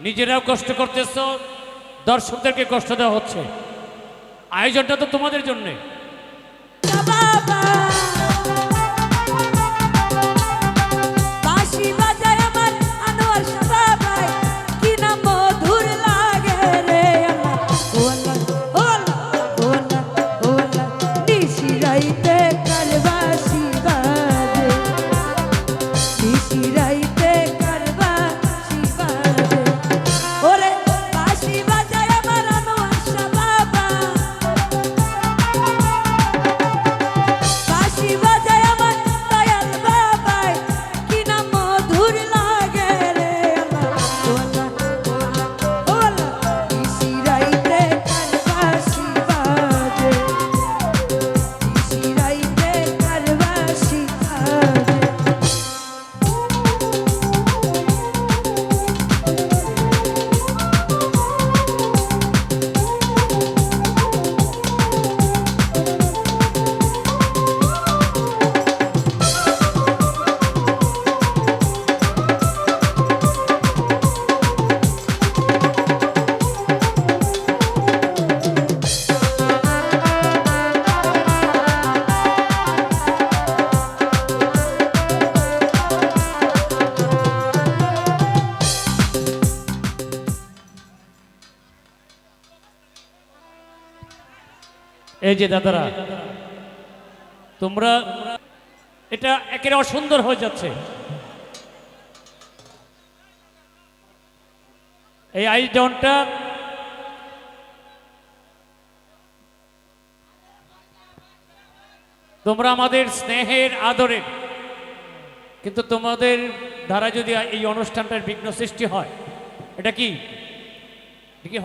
নিজেরাও কষ্ট করতেছ দর্শকদেরকে কষ্ট দেওয়া হচ্ছে। আয়োজনটা তো তোমাদের জন্যে। এই যে দাদারা, তোমরা এটা একেবারে অসুন্দর হয়ে যাচ্ছে। এই আয়োজনটা তোমরা আমাদের স্নেহের আদরের কিন্তু তোমাদের দ্বারা যদি এই অনুষ্ঠানটার বিঘ্ন সৃষ্টি হয় এটা কি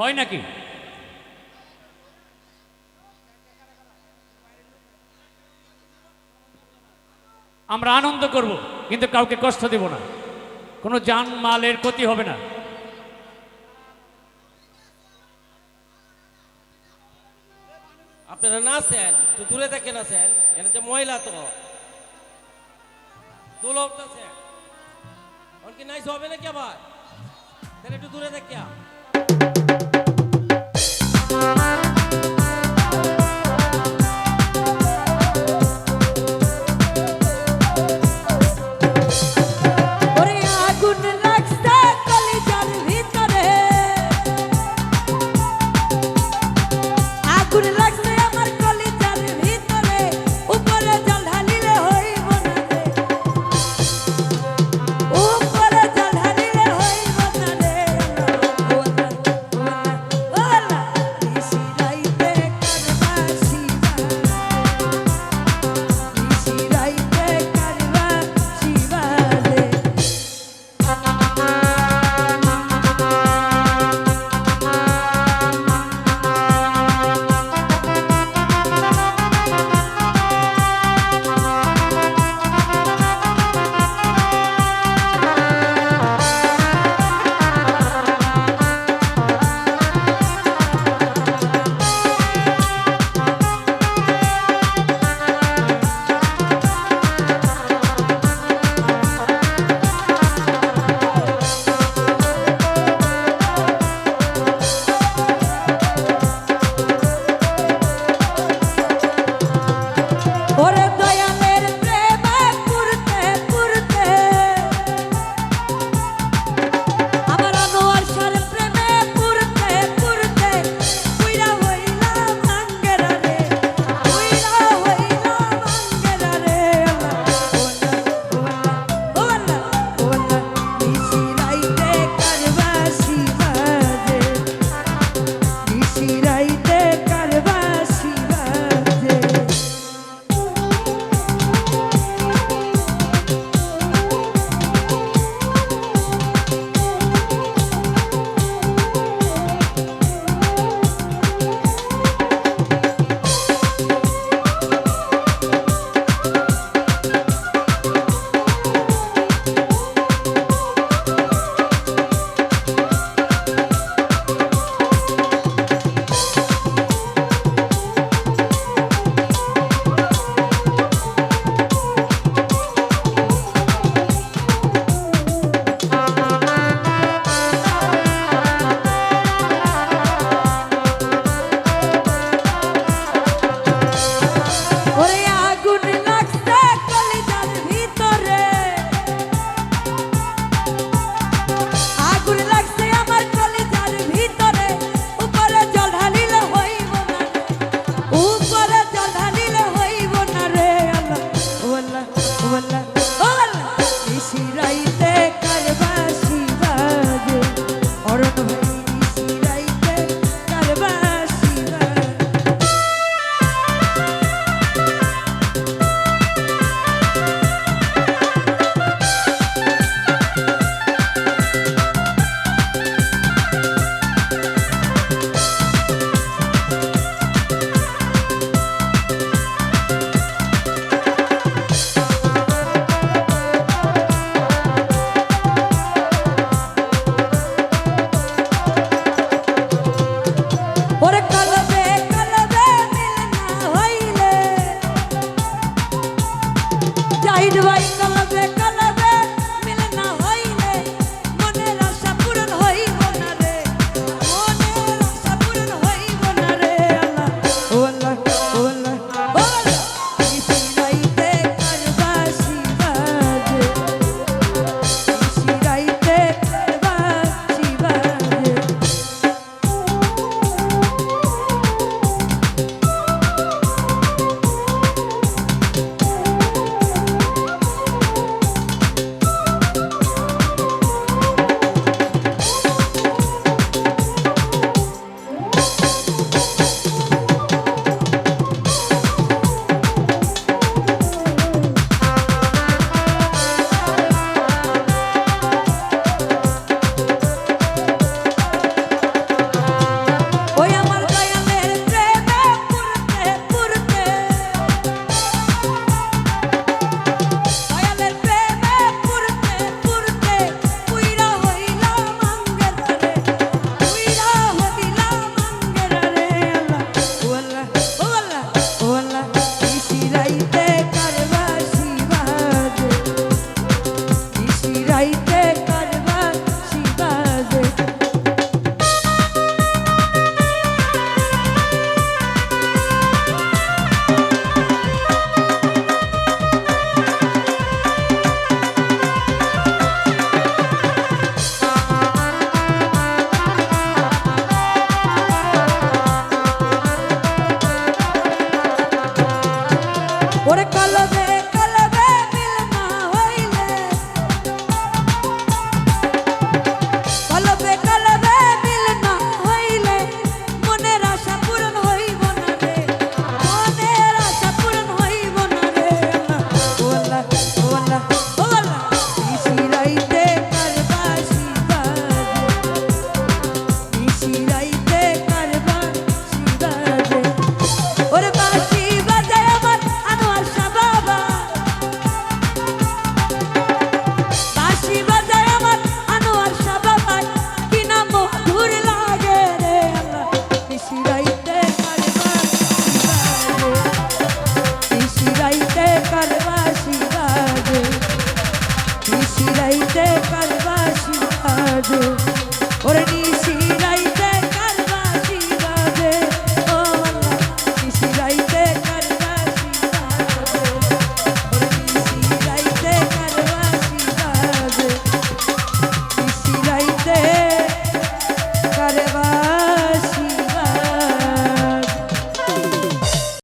হয় নাকি? আমরা আনন্দ করব, কিন্তু কাউকে কষ্ট দেব না। কোনো যান মালের ক্ষতি হবে না। আপনারা না নাচেন একটু দূরে দেখেন আছেন এখানে যে মহিলা তো। দোল উঠতেছে কি নাইস হবে নাকি আবার? তাহলে একটু দূরে দেখিয়া।